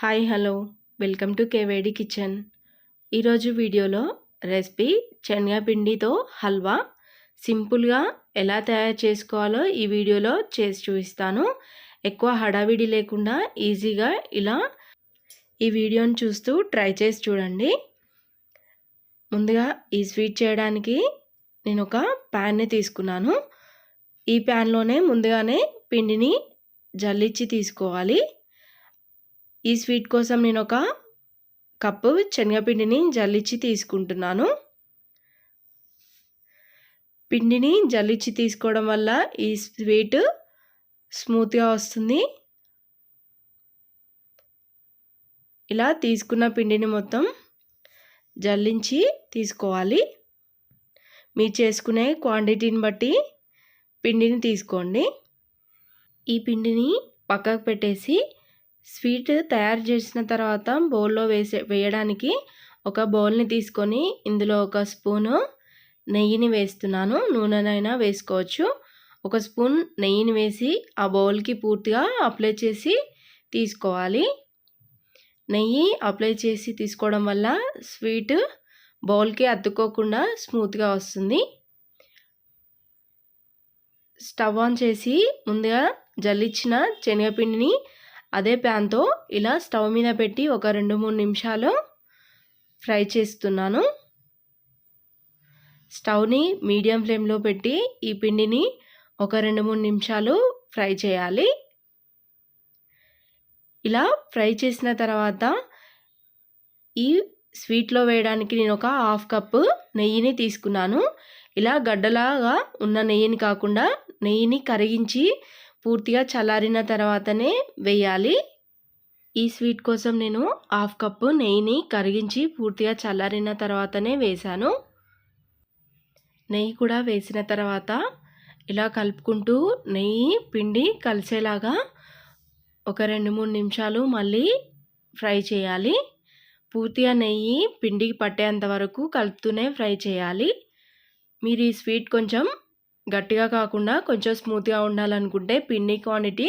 Hi hello. Welcome to కేవేడి kitchen. ఈరోజు వీడియోలో రెసిపీ శనగపిండితో హల్వా. సింపుల్గా ఎలా తయారు చేసుకోవాలో ఈ వీడియోలో చేసి చూపిస్తాను. ఎక్కువ హడావిడి లేకుండా ఈజీగా ఇలా ఈ వీడియోని చూస్తూ ట్రై చేసి చూడండి. ముందుగా ఈ స్వీట్ చేయడానికి నేను ఒక ప్యాన్ని తీసుకున్నాను. ఈ ప్యాన్లోనే ముందుగానే పిండిని జల్లిచ్చి తీసుకోవాలి. ఈ స్వీట్ కోసం నేను ఒక కప్పు శనగపిండిని జల్లిచ్చి తీసుకుంటున్నాను. పిండిని జల్లిచ్చి తీసుకోవడం వల్ల ఈ స్వీట్ స్మూత్గా వస్తుంది. ఇలా తీసుకున్న పిండిని మొత్తం జల్లించి తీసుకోవాలి. మీరు చేసుకునే క్వాంటిటీని బట్టి పిండిని తీసుకోండి. ఈ పిండిని పక్కకు పెట్టేసి స్వీట్ తయారు చేసిన తర్వాత బౌల్లో వేసే వేయడానికి ఒక బౌల్ని తీసుకొని ఇందులో ఒక స్పూను నెయ్యిని వేస్తున్నాను. నూనెనైనా వేసుకోవచ్చు. ఒక స్పూన్ నెయ్యిని వేసి ఆ బౌల్కి పూర్తిగా అప్లై చేసి తీసుకోవాలి. నెయ్యి అప్లై చేసి తీసుకోవడం వల్ల స్వీట్ బౌల్కి అతుక్కోకుండా స్మూత్గా వస్తుంది. స్టవ్ ఆన్ చేసి ముందుగా జల్లిచ్చిన శనగపిండిని అదే ప్యాన్తో ఇలా స్టవ్ మీద పెట్టి ఒక రెండు మూడు నిమిషాలు ఫ్రై చేస్తున్నాను. స్టవ్ని మీడియం ఫ్లేమ్లో పెట్టి ఈ పిండిని ఒక రెండు మూడు నిమిషాలు ఫ్రై చేయాలి. ఇలా ఫ్రై చేసిన తర్వాత ఈ స్వీట్లో వేయడానికి నేను ఒక హాఫ్ కప్పు నెయ్యిని తీసుకున్నాను. ఇలా గడ్డలాగా ఉన్న నెయ్యిని కాకుండా నెయ్యిని కరిగించి పూర్తిగా చల్లారిన తర్వాతనే వేయాలి. ఈ స్వీట్ కోసం నేను హాఫ్ కప్పు నెయ్యిని కరిగించి పూర్తిగా చల్లారిన తర్వాతనే వేశాను. నెయ్యి కూడా వేసిన తర్వాత ఇలా కలుపుకుంటూ నెయ్యి పిండి కలిసేలాగా ఒక రెండు మూడు నిమిషాలు మళ్ళీ ఫ్రై చేయాలి. పూర్తిగా నెయ్యి పిండికి పట్టేంత వరకు కలుపుతూనే ఫ్రై చేయాలి. మీరు ఈ స్వీట్ కొంచెం గట్టిగా కాకుండా కొంచెం స్మూత్గా ఉండాలనుకుంటే పిండి క్వాంటిటీ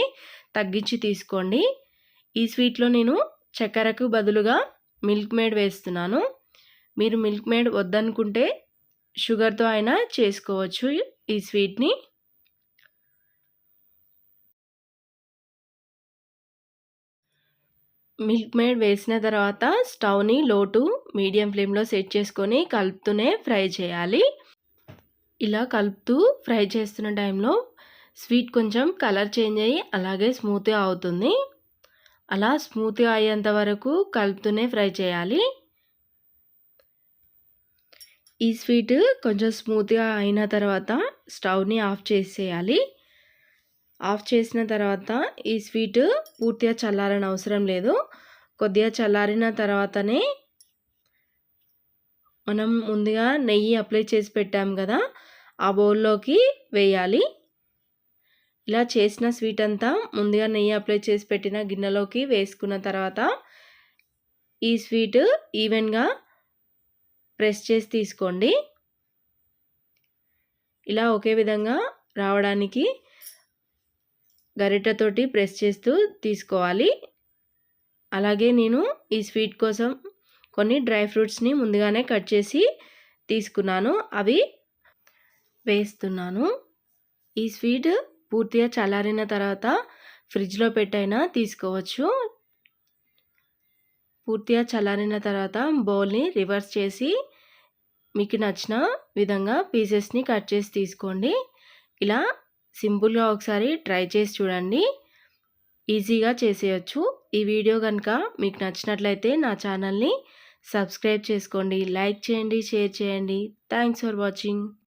తగ్గించి తీసుకోండి. ఈ స్వీట్లో నేను చక్కెరకు బదులుగా మిల్క్ మేడ్ వేస్తున్నాను. మీరు మిల్క్ మేడ్ వద్దనుకుంటే షుగర్తో అయినా చేసుకోవచ్చు ఈ స్వీట్ని మిల్క్ మేడ్ వేసిన తర్వాత స్టవ్ని లోటు మీడియం ఫ్లేమ్లో సెట్ చేసుకొని కలుపుతూనే ఫ్రై చేయాలి. ఇలా కలుపుతూ ఫ్రై చేస్తున్న టైంలో స్వీట్ కొంచెం కలర్ చేంజ్ అయ్యి అలాగే స్మూత్గా అవుతుంది. అలా స్మూత్గా అయ్యేంత వరకు కలుపుతూనే ఫ్రై చేయాలి. ఈ స్వీట్ కొంచెం స్మూత్గా అయిన తర్వాత స్టవ్ని ఆఫ్ చేసేయాలి. ఆఫ్ చేసిన తర్వాత ఈ స్వీట్ పూర్తిగా చల్లారని అవసరం లేదు. కొద్దిగా చల్లారిన తర్వాతనే మనం ముందుగా నెయ్యి అప్లై చేసి పెట్టాం కదా ఆ బౌల్లోకి వేయాలి. ఇలా చేసిన స్వీట్ అంతా ముందుగా నెయ్యి అప్లై చేసి పెట్టిన గిన్నెలోకి వేసుకున్న తర్వాత ఈ స్వీట్ ఈవెన్గా ప్రెస్ చేసి తీసుకోండి. ఇలా ఒకే విధంగా రావడానికి గరిటతోటి ప్రెస్ చేస్తూ తీసుకోవాలి. అలాగే నేను ఈ స్వీట్ కోసం కొన్ని డ్రై ఫ్రూట్స్ని ముందుగానే కట్ చేసి తీసుకున్నాను. అవి వేస్తున్నాను. ఈ స్వీట్ పూర్తిగా చల్లారిన తర్వాత ఫ్రిడ్జ్లో పెట్టైనా తీసుకోవచ్చు. పూర్తిగా చల్లారిన తర్వాత బౌల్ని రివర్స్ చేసి మీకు నచ్చిన విధంగా పీసెస్ని కట్ చేసి తీసుకోండి. ఇలా సింపుల్గా ఒకసారి ట్రై చేసి చూడండి. ఈజీగా చేసేయచ్చు. ఈ వీడియో కనుక మీకు నచ్చినట్లయితే నా ఛానల్ని సబ్స్క్రైబ్ చేసుకోండి. లైక్ చేయండి షేర్ చేయండి. Thanks for watching.